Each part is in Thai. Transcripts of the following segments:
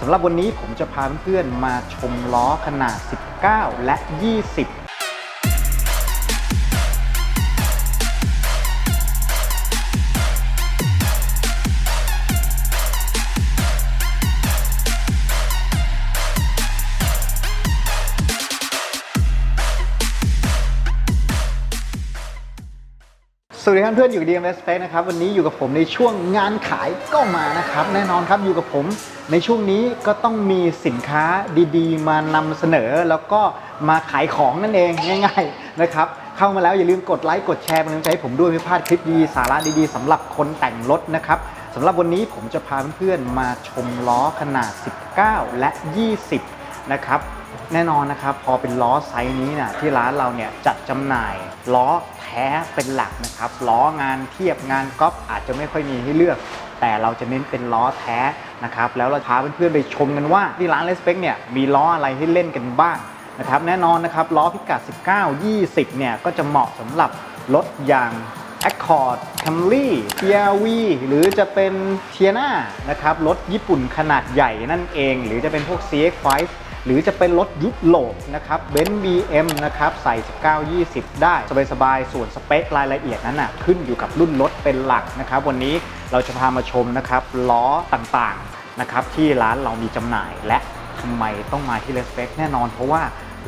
สำหรับวันนี้ผมจะพาเพื่อนๆมาชมล้อขนาด 19 และ 20 วัสดีครับเพื่อนอยู่กับ DMS Space นะครับวันนี้อยู่กับผมในช่วงงานขายก็มานะครับแน่นอนครับอยู่กับผม ในช่วงนี้ก็ต้องมีสินค้าดีๆ มานำเสนอแล้วก็มาขายของนั่นเองง่าย ๆนะครับ เข้ามาแล้วอย่าลืมกดไลค์กดแชร์เป็นกำลังใจให้ผมด้วยไม่พลาดคลิปดีสาระดีๆสำหรับคนแต่งรถนะครับสำหรับวันนี้ผมจะพาเพื่อนๆมาชมล้อขนาด 19 และ 20 นะครับ แน่นอนนะครับ พอเป็นล้อไซส์นี้นะที่ร้านเราเนี่ยจัดจำหน่ายล้อแท้เป็นหลักนะครับล้องานเทียบงานก๊อปอาจจะไม่ค่อยมีให้เลือก แต่เราจะเน้นเป็นล้อแท้นะครับแล้วเราพาเพื่อนๆไปชมกันว่าที่ร้านเลสเปกเนี่ยมีล้ออะไรให้เล่นกันบ้างนะครับแน่นอนนะครับล้อพิกัด 19 20 เนี่ยก็จะเหมาะสำหรับรถอย่าง Accord Camry TRV หรือจะเป็น Tiana นะครับรถญี่ปุ่นขนาดใหญ่นั่นเอง หรือจะเป็นพวก CX5 หรือจะเป็นรถยุโรปนะครับเบนซ์บีเอ็มนะครับใส่ 19 20 ได้สบายๆส่วนสเปครายละเอียดนั้นนะขึ้นอยู่กับรุ่นรถเป็นหลักนะครับ วันนี้เราจะพามาชมนะครับล้อต่างๆนะครับที่ร้านเรามีจำหน่ายและทำไมต้องมาที่เลสเปคแน่นอนเพราะว่า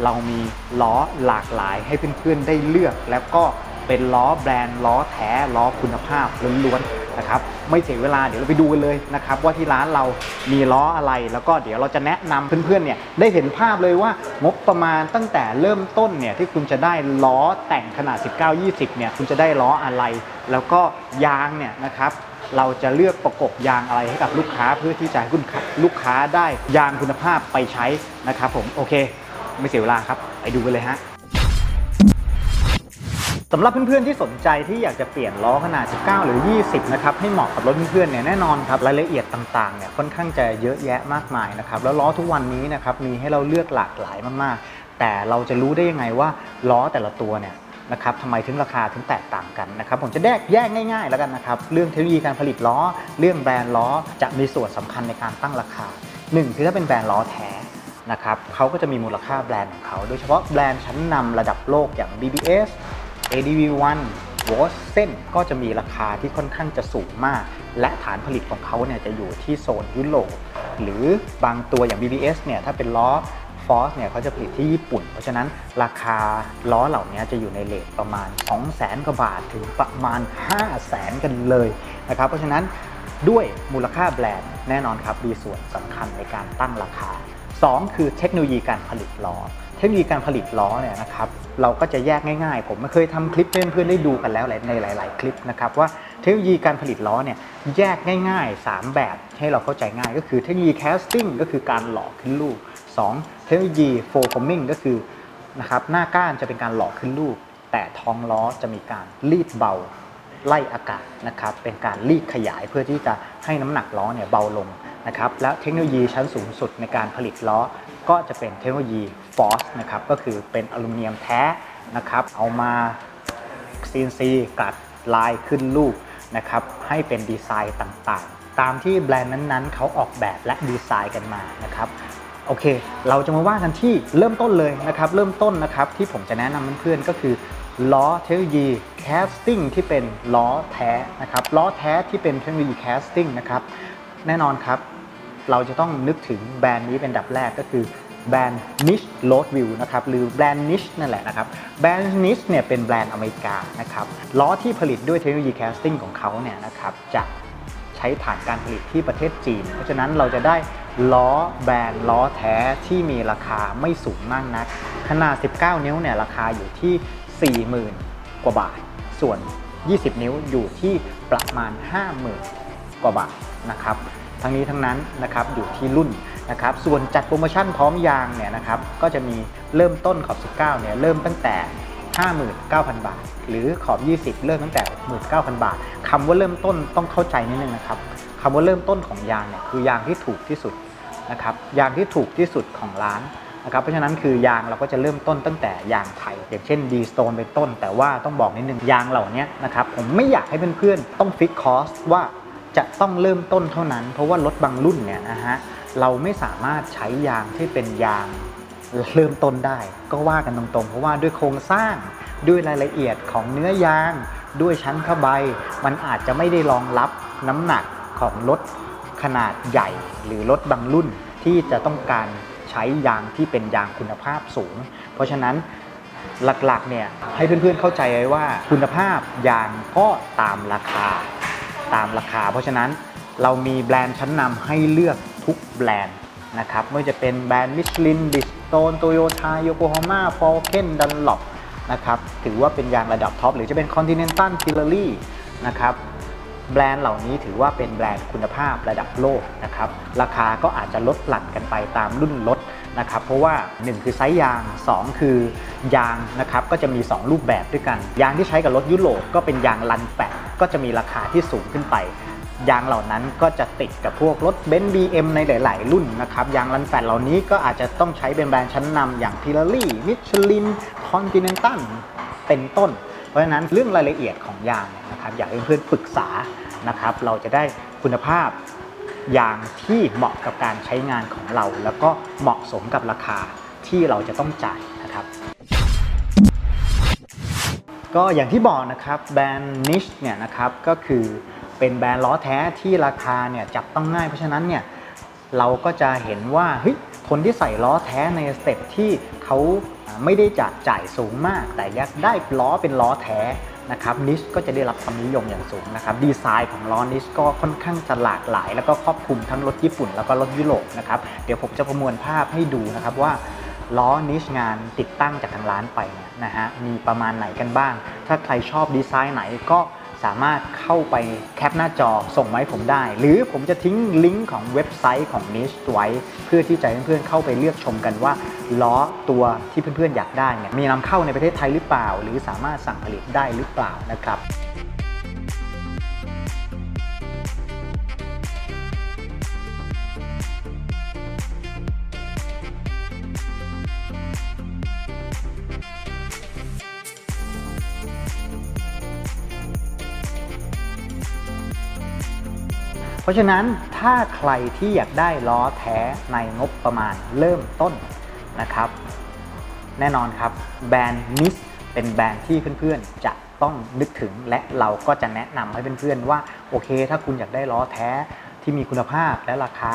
เรามีล้อหลากหลายให้เพื่อนๆได้เลือกแล้วก็ เป็นล้อแบรนด์ล้อแท้ล้อคุณภาพล้วนๆนะครับไม่เสียเวลาเดี๋ยวเราไปดูกันเลยนะครับว่าที่ร้านเรามีล้ออะไร แล้วก็เดี๋ยวเราจะแนะนำเพื่อนๆเนี่ยได้เห็นภาพเลยว่างบประมาณตั้งแต่เริ่มต้นเนี่ยที่คุณจะได้ล้อแต่งขนาด 19-20เนี่ยคุณจะได้ล้ออะไร แล้วก็ยางเนี่ยนะครับเราจะเลือกประกบยางอะไรให้กับลูกค้าเพื่อที่จะให้คุณลูกค้าได้ยางคุณภาพไปใช้นะครับผมโอเค ไม่เสียเวลาครับ ไปดูกันเลยฮะ สำหรับเพื่อนๆที่สนใจที่อยากจะเปลี่ยนล้อขนาด 19 หรือ 20 นะครับ ให้เหมาะกับรถเพื่อนๆเนี่ยแน่นอนครับรายละเอียดต่างๆเนี่ยค่อนข้างจะเยอะแยะมากมายนะครับ แล้วล้อทุกวันนี้นะครับมีให้เราเลือกหลากหลายมากๆ แต่เราจะรู้ได้ยังไงว่าล้อแต่ละตัวเนี่ยนะครับทำไมถึงราคาถึงแตกต่างกันนะครับผมจะแยกแยกง่ายๆแล้วกันนะครับเรื่องเทคโนโลยีการผลิตล้อ เรื่องแบรนด์ล้อจะมีส่วนสำคัญในการตั้งราคาหนึ่งคือถ้าเป็นแบรนด์ล้อแท้นะครับเขาก็จะมีมูลค่าแบรนด์ของเขา โดยเฉพาะแบรนด์ชั้นนำระดับโลกอย่าง BBS ADV1 w o s s e n ก็จะมีราคาที่ค่อนข้างจะสูงมาก และฐานผลิตของเขาเนี่ยจะอยู่ที่โซนยุโรปหรือบางตัวอย่าง BBS เนี่ยถ้าเป็นล้อ Force เนี่ยเขาจะผลิตที่ญี่ปุ่น เพราะฉะนั้นราคาล้อเหล่านี้จะอยู่ในเลทประมาณ 2 0 0 0 0 0กว่าบาทถึงประมาณ 5 0 0 0 0 0กันเลยนะครับเพราะฉะนั้นด้วยมูลค่าแบรนด์แน่นอนครับมีส่วนสำคัญในการตั้งราคา 2 คือเทคโนโลยีการผลิตล้อ เทคโนโลยีการผลิตล้อเนี่ยนะครับ เราก็จะแยกง่ายๆ ผมเคยทำคลิปให้เพื่อนๆได้ดูกันแล้วในหลาย ๆ คลิปนะครับว่าเทคโนโลยีการผลิตล้อเนี่ยแยกง่าย ๆ 3 แบบให้เราเข้าใจง่าย ก็คือเทคโนโลยี casting ก็คือการหล่อขึ้นลูก 2. เทคโนโลยี forming ก็คือนะครับหน้าก้านจะเป็นการหล่อขึ้นลูก แต่ท้องล้อจะมีการรีดเบาไล่อากาศนะครับเป็นการรีดขยายเพื่อที่จะให้น้ำหนักล้อเนี่ยเบาลง นะครับแล้วเทคโนโลยีชั้นสูงสุดในการผลิตล้อ ก็จะเป็นเทคโนโลยี Force นะครับก็คือเป็นอลูมิเนียมแท้นะครับเอามา CNC กัดลายขึ้นรูปนะครับให้เป็นดีไซน์ต่างๆ ตามที่แบรนด์นั้นๆ เขาออกแบบและดีไซน์กันมานะครับโอเค เราจะมาว่ากันที่เริ่มต้นเลยนะครับ เริ่มต้นนะครับที่ผมจะแนะนำเพื่อนๆก็คือล้อเทคโนโลยี casting ที่เป็นล้อแท้นะครับล้อแท้ที่เป็นเทคโนโลยี casting นะครับแน่นอนครับ เราจะต้องนึกถึงแบรนด์นี้เป็นดับแรกก็คือแบรนด์ Niche Road View นะครับหรือแบรนด์ Niche นั่นแหละนะครับแบรนด์ Niche เนี่ยเป็นแบรนด์อเมริกานะครับล้อที่ผลิตด้วยเทคโนโลยี casting ของเขาเนี่ยนะครับจะใช้ฐานการผลิตที่ประเทศจีน เพราะฉะนั้นเราจะได้ล้อแบรนด์ล้อแท้ที่มีราคาไม่สูงมากนัก ขนาด 19 นิ้วเนี่ยราคาอยู่ที่ 40,000 กว่าบาท ส่วน 20 นิ้วอยู่ที่ประมาณ 50,000 กว่าบาทนะครับ ทั้งนี้ทั้งนั้นนะครับอยู่ที่รุ่นนะครับส่วนจัดโปรโมชั่นพร้อมยางเนี่ยนะครับก็จะมีเริ่มต้นขอบ 19เนี่ยเริ่มตั้งแต่ 59,000 บาท หรือขอบ 20 เริ่มตั้งแต่19,000 บาทคำว่าเริ่มต้นต้องเข้าใจนิดนึงนะครับคำว่าเริ่มต้นของยางเนี่ยคือยางที่ถูกที่สุดนะครับยางที่ถูกที่สุดของร้านนะครับเพราะฉะนั้นคือยางเราก็จะเริ่มต้นตั้งแต่ยางไทยอย่างเช่น D Stone เป็นต้น แต่ว่าต้องบอกนิดนึงยางเหล่านี้นะครับผมไม่อยากให้เพื่อนๆต้องฟิกคอสว่า จะต้องเริ่มต้นเท่านั้น เพราะว่ารถบางรุ่นเนี่ยนะฮะเราไม่สามารถใช้ยางที่เป็นยางเริ่มต้นได้ ก็ว่ากันตรงๆ เพราะว่าด้วยโครงสร้างด้วยรายละเอียดของเนื้อยาง ด้วยชั้นผ้าใบ มันอาจจะไม่ได้รองรับน้ำหนักของรถขนาดใหญ่ หรือรถบางรุ่นที่จะต้องการใช้ยางที่เป็นยางคุณภาพสูง เพราะฉะนั้นหลักๆเนี่ยให้เพื่อนๆเข้าใจไว้ว่าคุณภาพยางก็ตามราคา ตามราคา เพราะฉะนั้นเรามีแบรนด์ชั้นนำให้เลือกทุกแบรนด์นะครับไม่ว่าจะเป็นแบรนด์มิชลินดิสโตนโตโยต้าโยโกฮาม่าฟอลเคนดันล็อปนะครับถือว่าเป็นยางระดับท็อป หรือจะเป็นคอนติเนนตัลพิลารี่นะครับแบรนด์เหล่านี้ถือว่าเป็นแบรนด์คุณภาพระดับโลกนะครับราคาก็อาจจะลดหลั่นกันไปตามรุ่นรถนะครับเพราะว่า 1 คือไซส์ยาง 2 คือยางนะครับก็จะมี 2 รูปแบบด้วยกัน ยางที่ใช้กับรถยุโรปก็เป็นยางลันแปด ก็จะมีราคาที่สูงขึ้นไปยางเหล่านั้นก็จะติดกับพวกรถเบนซ์บีเในหลาย ๆ รุ่นนะครับ ยางลันแปดเหล่านี้ก็อาจจะต้องใช้เป็นแบรนด์ชั้นนำอย่างพิลารี่มิชลินคอนติเนนตัลเป็นต้น เพราะฉะนั้นเรื่องรายละเอียดของยางนะครับอยากให้เพื่อนๆปรึกษานะครับ เราจะได้คุณภาพยางที่เหมาะกับการใช้งานของเรา แล้วก็เหมาะสมกับราคาที่เราจะต้องจ่ายนะครับ ก็อย่างที่บอกนะครับแบรนด์นิชเนี่ยนะครับก็คือเป็นแบรนด์ล้อแท้ที่ราคาเนี่ยจับต้องง่ายเพราะฉะนั้นเนี่ยเราก็จะเห็นว่าเฮ้ยคนที่ใส่ล้อแท้ในสเต็ปที่เขาไม่ได้จะจ่ายสูงมาก แต่ยากได้ล้อเป็นล้อแท้นะครับนิชก็จะได้รับความนิยมอย่างสูงนะครับดีไซน์ของล้อนิชก็ค่อนข้างจะหลากหลาย แล้วก็ครอบคลุมทั้งรถญี่ปุ่น แล้วก็รถยุโรปนะครับเดี๋ยวผมจะประมวลภาพให้ดูนะครับว่า ล้อนิชงานติดตั้งจากทางร้านไปเนี่ยนะฮะมีประมาณไหนกันบ้าง ถ้าใครชอบดีไซน์ไหนก็สามารถเข้าไปแคปหน้าจอส่งมาให้ผมได้ หรือผมจะทิ้งลิงก์ของเว็บไซต์ของนิชไว้ เพื่อที่จะให้เพื่อนๆเข้าไปเลือกชมกันว่า ล้อตัวที่เพื่อนๆอยากได้เนี่ยมีนำเข้าในประเทศไทยหรือเปล่า หรือสามารถสั่งผลิตได้หรือเปล่านะครับ เพราะฉะนั้นถ้าใครที่อยากได้ล้อแท้ในงบประมาณเริ่มต้นนะครับ แน่นอนครับแบรนด์นิสเป็นแบรนด์ที่เพื่อนๆจะต้องนึกถึงและเราก็จะแนะนำให้เพื่อนๆว่าโอเค ถ้าคุณอยากได้ล้อแท้ที่มีคุณภาพและราคา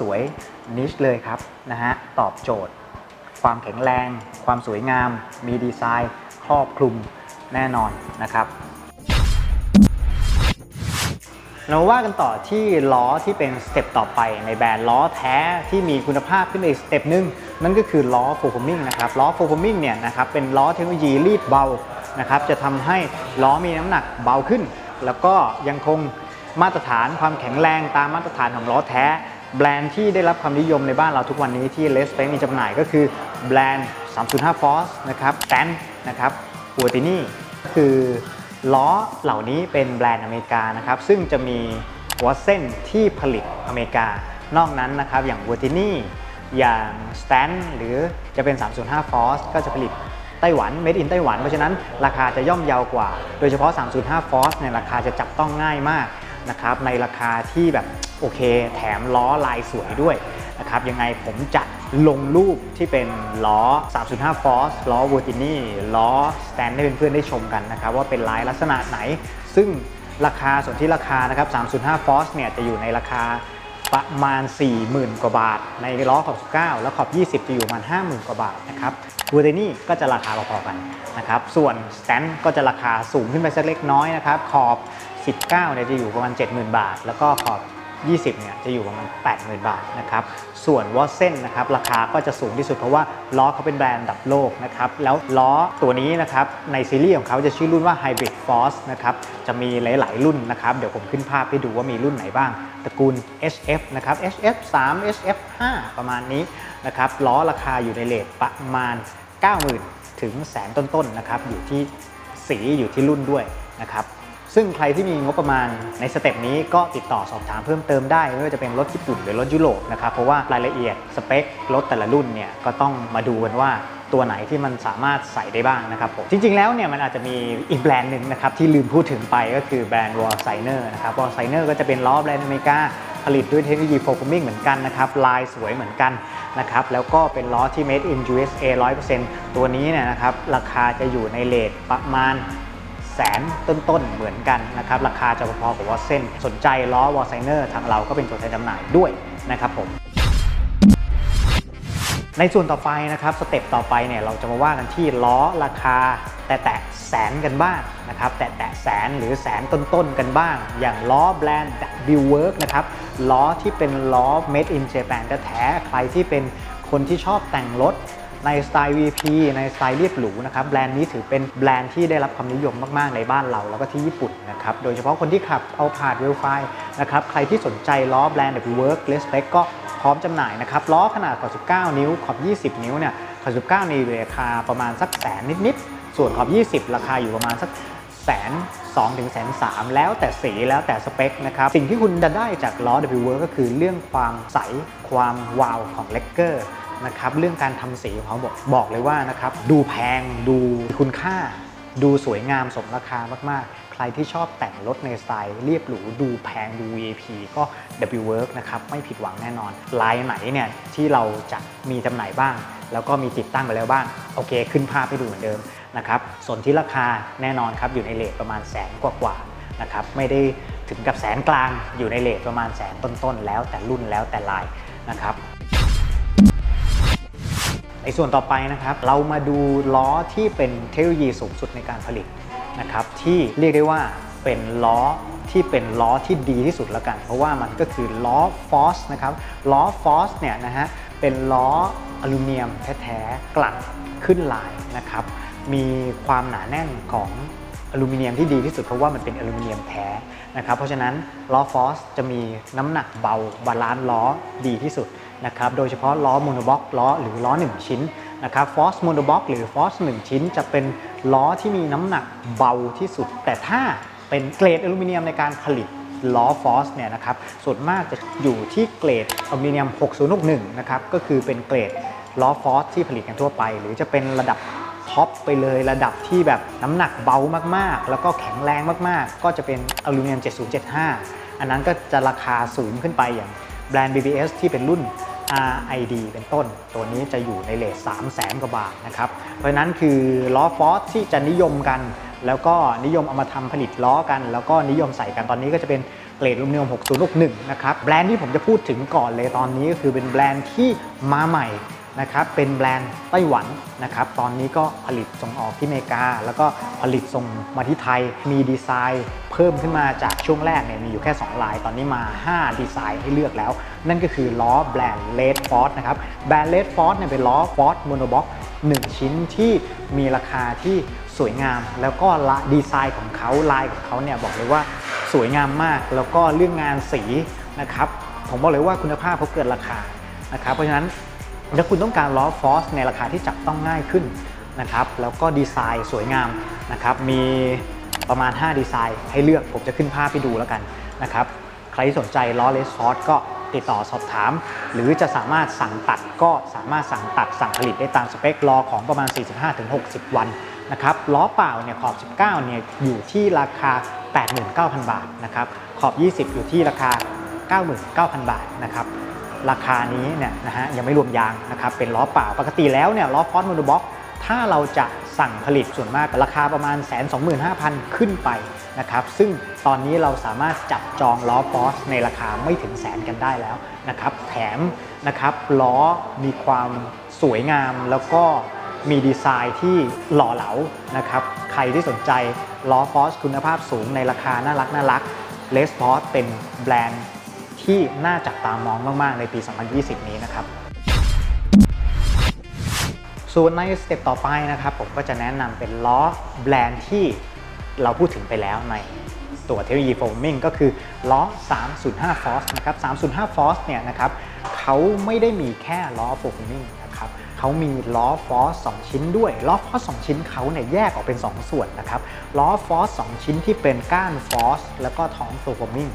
สวยๆนิชเลยครับนะฮะตอบโจทย์ ความแข็งแรง ความสวยงาม มีดีไซน์ ครอบคลุมแน่นอนนะครับ เราว่ากันต่อที่ล้อที่เป็นสเต็ปต่อไปในแบรนด์ล้อแท้ที่มีคุณภาพขึ้นไปอีกสเต็ปหนึ่งนั่นก็คือล้อโฟร์มิงนะครับล้อโฟร์มิงเนี่ยนะครับเป็นล้อเทคโนโลยีรีดเบานะครับจะทำให้ล้อมีน้ำหนักเบาขึ้น แล้วก็ยังคงมาตรฐานความแข็งแรงตามมาตรฐานของล้อแท้ แบรนด์ที่ได้รับความนิยมในบ้านเราทุกวันนี้ที่เลสเปมีจำหน่ายก็คือแบรนด์ 305 Force นะครับแตนนะครับปูตินี่คือ ล้อเหล่านี้เป็นแบรนด์อเมริกานะครับซึ่งจะมีวเส้นที่ผลิตอเมริกา นอกนั้นนะครับอย่างวูตินี่อย่างสแตนหรือจะเป็น 305 Force ก็จะผลิตไต้หวัน Made in ไต้หวัน เพราะฉะนั้นราคาจะย่อมเยาวกว่า โดยเฉพาะ 305 Force เนี่ยราคาจะจับต้องง่ายมาก นะครับในราคาที่แบบโอเค แถมล้อลายสวยด้วยนะครับยังไงผมจะลงรูปที่เป็นล้อ305 Force ล้อ v o r t i n i ล้อ Stan ให้เพื่อนๆได้ชมกันนะครับว่าเป็นลายลักษณะไหน ซึ่งราคาส่วนที่ราคานะครับ305 Force เนี่ยจะอยู่ในราคาประมาณ 40,000 กว่าบาท ในล้อขอบ19 แล้วขอบ 20 จะอยู่ประมาณ 50,000 กว่าบาทนะครับ v o r t i n i ก็จะราคาพอๆกันนะครับ ส่วน Stand ก็จะราคาสูงขึ้นไปสักเล็กน้อยนะครับ ขอบ 19เนี่ยจะอยู่ประมาณ 70,000 บาท แล้วก็ขอบ 20เนี่ยจะอยู่ประมาณ 80,000 บาทนะครับ ส่วนวอเซนนะครับราคาก็จะสูงที่สุดเพราะว่าล้อเขาเป็นแบรนด์ดับโลกนะครับ แล้วล้อตัวนี้นะครับในซีรีส์ของเขาจะชื่อรุ่นว่า Hybrid Force นะครับ จะมีหลาย ๆ รุ่นนะครับ เดี๋ยวผมขึ้นภาพให้ดูว่ามีรุ่นไหนบ้าง ตระกูล HF นะครับ HF 3 HF 5ประมาณนี้นะครับ ล้อราคาอยู่ในเลทประมาณ 90,000 ถึงแสนต้น ๆ นะครับ อยู่ที่สีอยู่ที่รุ่นด้วยนะครับ ซึ่งใครที่มีงบประมาณในสเต็ปนี้ก็ติดต่อสอบถามเพิ่มเติมได้ ไม่ว่าจะเป็นรถญี่ปุ่นหรือรถยุโรปนะครับเพราะว่ารายละเอียดสเปครถแต่ละรุ่นเนี่ยก็ต้องมาดูกันว่าตัวไหนที่มันสามารถใส่ได้บ้างนะครับผมจริงๆแล้วเนี่ยมันอาจจะมีอีกแบรนด์หนึ่งนะครับที่ลืมพูดถึงไปก็คือแบรนด์ w a l s i n e r นะครับ w a l s i n e r ก็จะเป็นล้อแบรนด์อเมริกาผลิตด้วยเทคโนโลยีโฟกัมมิ่งเหมือนกันนะครับลายสวยเหมือนกันนะครับแล้วก็เป็นล้อที่ made in USA 100%ตัวนี้เนี่ยนะครับราคาจะอยู่ในเลทประมาณ แสนต้นๆ เหมือนกันนะครับ ราคาจะพอๆกับวอเซนสนใจล้อวอลไซเนอร์ทางเราก็เป็นตัวแทนจำหน่ายด้วยนะครับผมในส่วนต่อไปนะครับสเต็ปต่อไปเนี่ยเราจะมาว่ากันที่ล้อราคาแต่แตะแสนกันบ้างนะครับแต่แตะแสนหรือแสนต้นๆกันบ้าง อย่างล้อแบรนด์ w w o r k นะครับล้อที่เป็นล้อ made in Japan แท้ๆใครที่เป็นคนที่ชอบแต่งรถ ในสไตล์ VP ในสไตล์เรียบหรูนะครับแบรนด์นี้ถือเป็นแบรนด์ที่ได้รับความนิยมมาก ๆ ในบ้านเรา แล้วก็ที่ญี่ปุ่นนะครับโดยเฉพาะคนที่ขับเอาผาดเวลไฟนะครับใครที่สนใจล้อแบรนด์ W Work l e s p e c ก็พร้อมจำหน่ายนะครับล้อขนาด49นิ้วขอบ 20 นิ้วเนี่ยขอบ19นิ้วราคาประมาณสักแสนนิดๆส่วนขอบ 20 ราคาอยู่ประมาณสักแสนสองถึงแสนสามแล้วแต่สีแล้วแต่สเปคนะครับสิ่งที่คุณจะได้จากล้อ W Work ก็คือเรื่องความใสความวาวของเลกเกอร์ นะครับเรื่องการทำสีของเขาบอกบอกเลยว่านะครับดูแพงดูคุณค่า ดูสวยงามสมราคามากๆ ใครที่ชอบแต่งรถในสไตล์เรียบหรูดูแพงดู VIP ก็ W Work นะครับไม่ผิดหวังแน่นอนลายไหนเนี่ยที่เราจะมีจำหน่ายบ้าง แล้วก็มีติดตั้งไปแล้วบ้าง โอเค ขึ้นภาพให้ดูเหมือนเดิมนะครับส่วนที่ราคาแน่นอนครับอยู่ในเลทประมาณแสนกว่าๆนะครับไม่ได้ถึงกับแสนกลางอยู่ในเลทประมาณแสนต้นๆ แล้วแต่รุ่นแล้วแต่ลายนะครับ ในส่วนต่อไปนะครับ เรามาดูล้อที่เป็นเทคโนโลยีสูงสุดในการผลิตนะครับที่เรียกได้ว่าเป็นล้อที่เป็นล้อที่ดีที่สุดแล้วกัน เพราะว่ามันก็คือล้อฟอสนะครับล้อฟอสเนี่ยนะฮะเป็นล้ออลูมิเนียมแท้ๆกลั่นขึ้นลายนะครับมีความหนาแน่นของอลูมิเนียมที่ดีที่สุดเพราะว่ามันเป็นอลูมิเนียมแท้นะครับเพราะฉะนั้นล้อฟอสจะมีน้ำหนักเบาบาลานซ์ล้อดีที่สุด นะครับโดยเฉพาะล้อโมโนบ็อกล้อหรือล้อ 1 ชิ้นนะครับฟอสโมโนบ็อกหรือฟอส1 ชิ้น จะเป็นล้อที่มีน้ำหนักเบาที่สุด แต่ถ้าเป็นเกรดอลูมิเนียมในการผลิตล้อฟอสเนี่ยนะครับส่วนมากจะอยู่ที่เกรดอลูมิเนียม 6061 นะครับก็คือเป็นเกรดล้อฟอสที่ผลิตกันทั่วไป หรือจะเป็นระดับท็อปไปเลยระดับที่แบบน้ำหนักเบามากๆ แล้วก็แข็งแรงมากๆ ก็จะเป็นอลูมิเนียม 7075 อันนั้นก็จะราคาสูงขึ้นไปอย่าง แบรนด์ BBS ที่เป็นรุ่น RID เป็นต้น ตัวนี้จะอยู่ในเลท3 0 0แสนกว่าบาทนะครับ เพราะนั้นคือล้อฟอสที่จะนิยมกัน แล้วก็นิยมเอามาทำผลิตล้อกัน แล้วก็นิยมใส่กันตอนนี้ก็จะเป็นเกรดลูมิเนียม6061 นะครับ แบรนด์ที่ผมจะพูดถึงก่อนเลยตอนนี้ก็คือเป็นแบรนด์ที่มาใหม่ นะครับเป็นแบรนด์ไต้หวันนะครับตอนนี้ก็ผลิตส่งออกที่อเมริกา แล้วก็ผลิตส่งมาที่ไทยมีดีไซน์ เพิ่มขึ้นมาจากช่วงแรกเนี่ยมีอยู่แค่ 2 ลาย ตอนนี้มา 5 ดีไซน์ให้เลือกแล้ว นั่นก็คือล้อแบรนด์ Red Force นะครับแบรนด์ Red Force เนี่ยเป็นล้อ Force Monobox 1ชิ้นที่มีราคาที่สวยงาม แล้วก็ละดีไซน์ของเขาลายของเขาเนี่ยบอกเลยว่าสวยงามมาก แล้วก็เรื่องงานสีนะครับผมบอกเลยว่าคุณภาพเขาเกินราคานะครับเพราะฉะนั้น ถ้าคุณต้องการล้อฟอสในราคาที่จับต้องง่ายขึ้นนะครับแล้วก็ดีไซน์สวยงามนะครับมีประมาณ 5 ดีไซน์ให้เลือกผมจะขึ้นภาพให้ดูแล้วกันนะครับใครที่สนใจล้อเลสฟอสก็ติดต่อสอบถาม หรือจะสามารถสั่งตัดก็สามารถสั่งตัดสั่งผลิตได้ตามสเปครอของประมาณ 45-60 วันนะครับล้อเปล่าเนี่ยขอบ 19เนี่ยอยู่ที่ราคา 89,000 บาทนะครับขอบ 20 อยู่ที่ราคา 99,000 บาทนะครับ ราคานี้เนี่ยนะฮะยังไม่รวมยางนะครับเป็นล้อเปล่าปกติแล้วเนี่ยล้อฟอสโมโนบ็อกถ้าเราจะสั่งผลิตส่วนมากราคาประมาณ 1 2 5 0 0 0 ขึ้นไปนะครับซึ่งตอนนี้เราสามารถจับจองล้อฟอสในราคาไม่ถึงแสนกันได้แล้วนะครับแถมนะครับล้อมีความสวยงามแล้วก็มีดีไซน์ที่หล่อเหลานะครับใครที่สนใจล้อฟอสคุณภาพสูงในราคาน่ารักน่ารักเลสฟอสเป็นแบรนด์ ที่น่าจับตามองมาก ๆ ในปี 2020 นี้นะครับส่วนในสเต็ปต่อไปนะครับ ผมก็จะแนะนำเป็นล้อแบรนด์ที่เราพูดถึงไปแล้วในตัวเทคโนโลยีโฟมมิ่งก็คือล้อ 305 Force นะครับ 305 Force เนี่ยนะครับเขาไม่ได้มีแค่ล้อโฟมมิ่งนะครับเขามีล้อฟอส2ชิ้นด้วย ล้อฟอส2ชิ้นเขาเนี่ยแยกออกเป็น 2 ส่วนนะครับ ล้อฟอส2ชิ้นที่เป็นก้านฟอสแล้วก็ท้องโฟมมิ่ง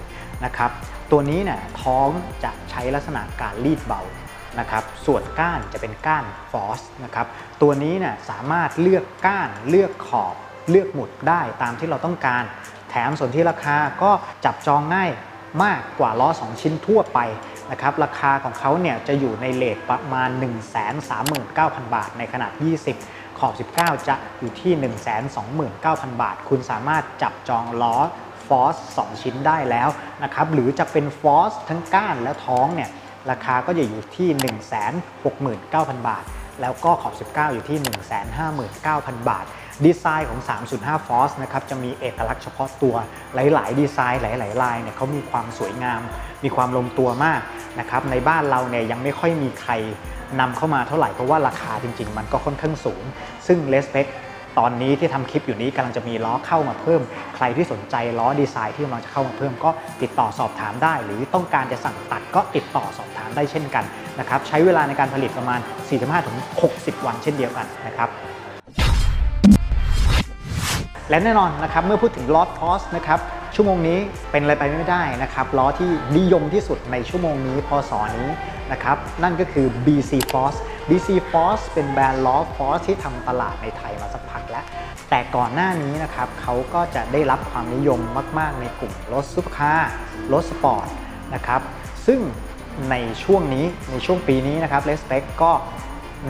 นะครับ ตัวนี้เนี่ยท้องจะใช้ลักษณะการรีดเบานะครับส่วนก้านจะเป็นก้านฟอสนะครับตัวนี้เนี่ยสามารถเลือกก้านเลือกขอบเลือกหมุดได้ตามที่เราต้องการ แถมส่วนที่ราคาก็จับจองง่ายมากกว่าล้อ 2 ชิ้นทั่วไปนะครับราคาของเขาเนี่ยจะอยู่ในเลทประมาณ 139,000 บาท ในขนาด 20 ขอบ 19 จะอยู่ที่ 129,000 บาท คุณสามารถจับจองล้อ อส2ชิ้นได้แล้วนะครับหรือจะเป็นฟอสทั้งก้านและท้องเนี่ยราคาก็จะอยู่ที่ 169,000 บาท แล้วก็ขอบ 19 อยู่ที่ 159,000 บาท ดีไซน์ของ305 Force นะครับจะมีเอกลักษณ์เฉพาะตัวหลาย ๆ ดีไซน์หลาย ๆ ลายเนี่ยเขามีความสวยงาม มีความลงตัวมากนะครับในบ้านเราเนี่ยยังไม่ค่อยมีใครนำเข้ามาเท่าไหร่เพราะว่าราคาจริง ๆ มันก็ค่อนข้างสูง ซึ่ง l e s p e c ตอนนี้ที่ทำคลิปอยู่นี้กำลังจะมีล้อเข้ามาเพิ่ม ใครที่สนใจล้อดีไซน์ที่กำลังจะเข้ามาเพิ่ม ก็ติดต่อสอบถามได้ หรือต้องการจะสั่งตัดก็ติดต่อสอบถามได้เช่นกันนะครับใช้เวลาในการผลิตประมาณ 45-60 วันเช่นเดียวกันนะครับและแน่นอนนะครับเมื่อพูดถึงล้อทอสนะครับชั่วโมงนี้เป็นอะไรไปไม่ได้นะครับล้อที่นิยมที่สุดในชั่วโมงนี้พศนี้นะครับนั่นก็คือ BC Force BC Force เป็นแบรนด์ล้อ Force ที่ทำตลาดในไทยมาสัก แล้วแต่ก่อนหน้านี้นะครับเขาก็จะได้รับความนิยมมาก ๆ ในกลุ่มรถซุปเปอร์คาร์รถสปอร์ตนะครับซึ่งในช่วงนี้ในช่วงปีนี้นะครับ Respect ก็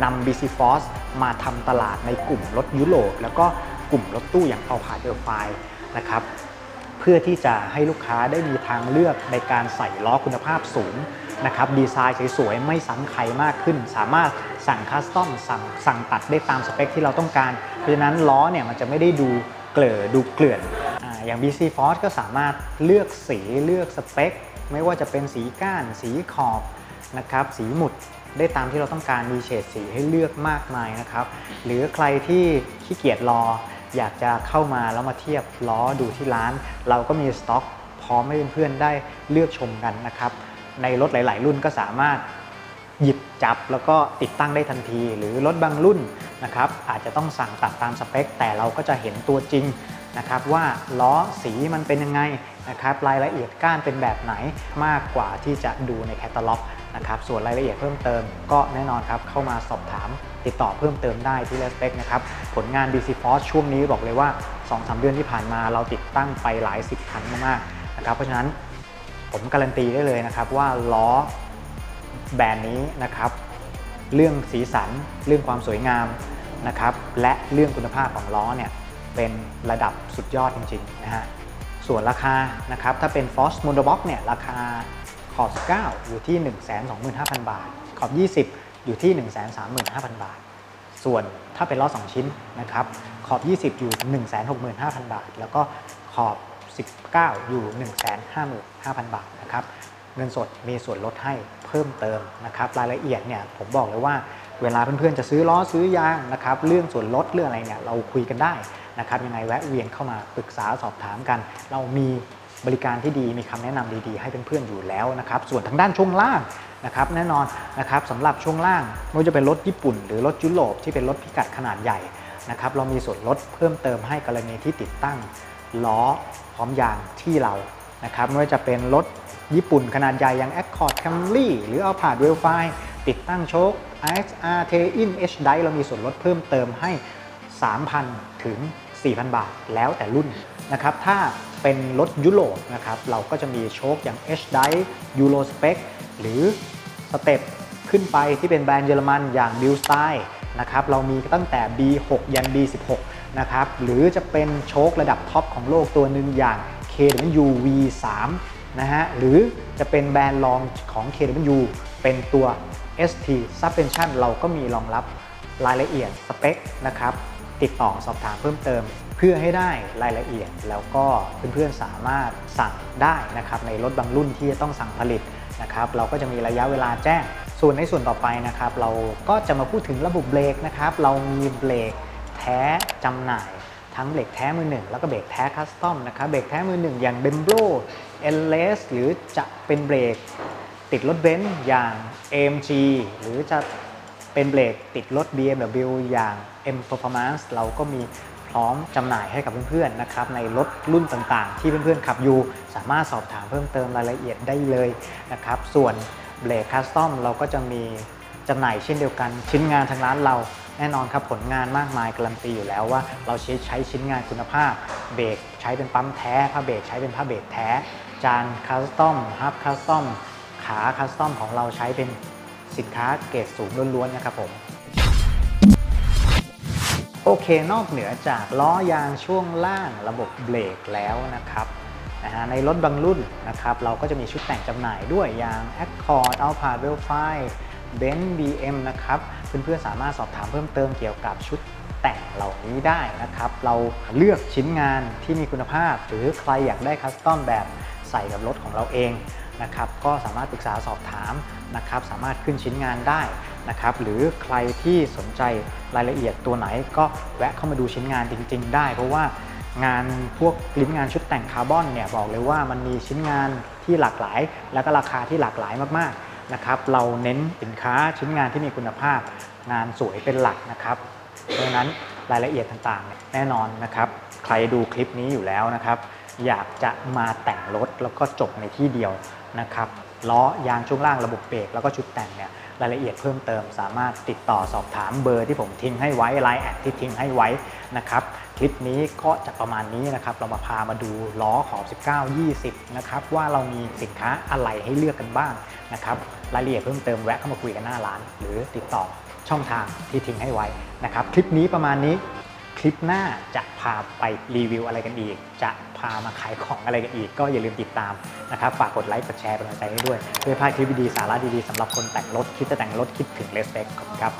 นำ BC Force มาทำตลาดในกลุ่มรถยุโรปแล้วก็กลุ่มรถตู้อย่างเอาผาเดลไฟนะครับเพื่อที่จะให้ลูกค้าได้มีทางเลือกในการใส่ล้อคุณภาพสูง นะครับดีไซน์สวยๆ ไม่ซ้ำใครมากขึ้น สามารถสั่งคัสตอมสั่งสั่งตัดได้ตามสเปคที่เราต้องการ เพราะฉะนั้นล้อเนี่ยมันจะไม่ได้ดูเกลือดูเกลื่อนออย่าง BC Force ก็สามารถเลือกสีเลือกสเปค ไม่ว่าจะเป็นสีก้าน สีขอบนะครับสีหมุดได้ตามที่เราต้องการมีเฉดสีให้เลือกมากมายนะครับ หรือใครที่ขี้เกียจรอ อยากจะเข้ามาแล้วมาเทียบล้อดูที่ร้าน เราก็มีสต็อกพร้อมให้เพื่อนๆได้เลือกชมกันนะครับ ในรถหลาย ๆ รุ่นก็สามารถหยิบจับแล้วก็ติดตั้งได้ทันที หรือรถบางรุ่นนะครับอาจจะต้องสั่งตัดตามสเปค แต่เราก็จะเห็นตัวจริงนะครับว่าล้อสีมันเป็นยังไงนะครับรายละเอียดก้านเป็นแบบไหนมากกว่าที่จะดูในแคตตาล็อกนะครับส่วนรายละเอียดเพิ่มเติมก็แน่นอนครับเข้ามาสอบถามติดต่อเพิ่มเติมได้ที่ Respect นะครับผลงาน BC Force ช่วงนี้บอกเลยว่า 2-3 เดือนที่ผ่านมาเราติดตั้งไปหลายสิบคันมากๆนะครับเพราะฉะนั้น ผมการันตีได้เลยนะครับว่าล้อแบรนด์นี้นะครับเรื่องสีสันเรื่องความสวยงามนะครับและเรื่องคุณภาพของล้อเนี่ยเป็นระดับสุดยอดจริงๆนะฮะส่วนราคานะครับถ้าเป็น Force Motorbox เนี่ยราคาขอบ 19 อยู่ที่ 125,000 บาท ขอบ 20 อยู่ที่ 135,000 บาท ส่วนถ้าเป็นล้อ 2 ชิ้นนะครับขอบ 20 อยู่ 165,000 บาท แล้วก็ขอบ 19 อยู่ 155,000 บาทนะครับเงินสดมีส่วนลดให้เพิ่มเติมนะครับรายละเอียดเนี่ยผมบอกเลยว่าเวลาเพื่อนๆจะซื้อล้อซื้อยางนะครับเรื่องส่วนลดเรื่องอะไรเนี่ยเราคุยกันได้นะครับยังไงแวะเวียนเข้ามาปรึกษาสอบถามกัน เรามีบริการที่ดีมีคำแนะนำดีๆ ให้เพื่อนๆอยู่แล้วนะครับส่วนทางด้านช่วงล่างนะครับแน่นอนนะครับสำหรับช่วงล่างไม่ว่าจะเป็นรถญี่ปุ่น หรือรถยุโรปที่เป็นรถพิกัดขนาดใหญ่นะครับเรามีส่วนลดเพิ่มเติมให้กรณีที่ติดตั้งล้อ พร้อมยางที่เรานะครับไม่ว่าจะเป็นรถญี่ปุ่นขนาดใหญ่อย่าง Accord Camry หรือ Alphard w e l f i ติดตั้งโชค IXR t i n H d i เรามีส่วนลดเพิ่มเติมให้ 3,000 ถึง 4,000 บาทแล้วแต่รุ่นนะครับถ้าเป็นรถยุโรปนะครับเราก็จะมีโชคอย่าง H d i Euro Spec หรือสเต็ปขึ้นไปที่เป็นแบรนด์เยอรมันอย่าง b i l Style นะครับเรามีตั้งแต่ B6 ยัน B16 นะครับ หรือจะเป็นโชคระดับท็อปของโลกตัวหนึ่งอย่าง KW V3 นะฮะ หรือจะเป็นแบรนด์รองของ KW เป็นตัว ST Suspension เราก็มีรองรับรายละเอียดสเปคนะครับ ติดต่อสอบถามเพิ่มเติม เพื่อให้ได้รายละเอียดแล้วก็เพื่อนๆสามารถสั่งได้นะครับ ในรถบางรุ่นที่จะต้องสั่งผลิตนะครับ เราก็จะมีระยะเวลาแจ้ง ส่วนในส่วนต่อไปนะครับ เราก็จะมาพูดถึงระบบเบรกนะครับ เรามีเบรก แท้จำหน่าย ทั้งเบรกแท้มือหนึ่งแล้วก็เบรกแท้คัสตอมนะครับเบรกแท้มือหนึ่งอย่าง b e m b r o l s หรือจะเป็นเบรกติดรถเบนซ์อย่าง AMG หรือจะเป็นเบรกติดรถ BMW อย่าง M Performance เราก็มีพร้อมจำหน่ายให้กับเพื่อนๆนะครับในรถรุ่นต่างๆ ที่เพื่อนๆขับอยู่ สามารถสอบถามเพิ่มเติมรายละเอียดได้เลยนะครับส่วนเบรกคัสตอมเราก็จะมีจำหน่ายเช่นเดียวกันชิ้นงานทางร้านเรา แน่นอนครับผลงานมากมายการันตีอยู่แล้วว่า เราใช้ใช้ชิ้นงานคุณภาพ เบรกใช้เป็นปั๊มแท้ผ้าเบรกใช้เป็นผ้าเบรกแท้ จานคัสตอมฮับคัสตอมขาคัสตอมของเราใช้เป็นสินค้าเกรดสูงล้วนๆนะครับผมโอเคนอกเหนือจากล้อยางช่วงล่างระบบเบรกแล้วนะครับนะฮะในรถบางรุ่นนะครับเราก็จะมีชุดแต่งจำหน่ายด้วยยาง Accord Alphard w e l Benz BM นะครับ เพื่อนๆสามารถสอบถามเพิ่มเติมเกี่ยวกับชุดแต่งเหล่านี้ได้นะครับ เราเลือกชิ้นงานที่มีคุณภาพ หรือใครอยากได้คัสตอมแบบใส่กับรถของเราเองนะครับ ก็สามารถปรึกษาสอบถามนะครับ สามารถขึ้นชิ้นงานได้นะครับ หรือใครที่สนใจรายละเอียดตัวไหน ก็แวะเข้ามาดูชิ้นงานจริง ๆ ได้ เพราะว่างานพวกลิ้นงานชุดแต่งคาร์บอนเนี่ยบอกเลยว่ามันมีชิ้นงานที่หลากหลาย แล้วก็ราคาที่หลากหลายมากๆ นะครับ เราเน้นสินค้าชิ้นงานที่มีคุณภาพ งานสวยเป็นหลักนะครับเพราะนั้นรายละเอียดต่างๆเนี่ยแน่นอนนะครับ ใครดูคลิปนี้อยู่แล้วนะครับ อยากจะมาแต่งรถแล้วก็จบในที่เดียวนะครับล้อยางช่วงล่างระบบเบรกแล้วก็ชุดแต่งเนี่ยรายละเอียดเพิ่มเติม สามารถติดต่อสอบถามเบอร์ที่ผมทิ้งให้ไว้ไลน์แอดที่ทิ้งให้ไว้นะครับคลิปนี้ก็จะประมาณนี้นะครับ เรามาพามาดูล้อขอบ19 20 นะครับว่าเรามีสินค้าอะไรให้เลือกกันบ้าง นะครับรายละเอียดเพิ่มเติมแวะเข้ามาคุยกันหน้าร้าน หรือติดต่อช่องทางที่ทิ้งให้ไว้นะครับคลิปนี้ประมาณนี้คลิปหน้าจะพาไปรีวิวอะไรกันอีก จะพามาขายของอะไรกันอีก ก็อย่าลืมติดตามนะครับฝากกดไลค์กดแชร์เป็นกำลังใจให้ด้วยเพื่อพลาดคลิปดีๆสาระดีๆสำหรับคนแต่งรถคิดจะแต่งรถคิดถึงเลสเบกขอบคุณครับ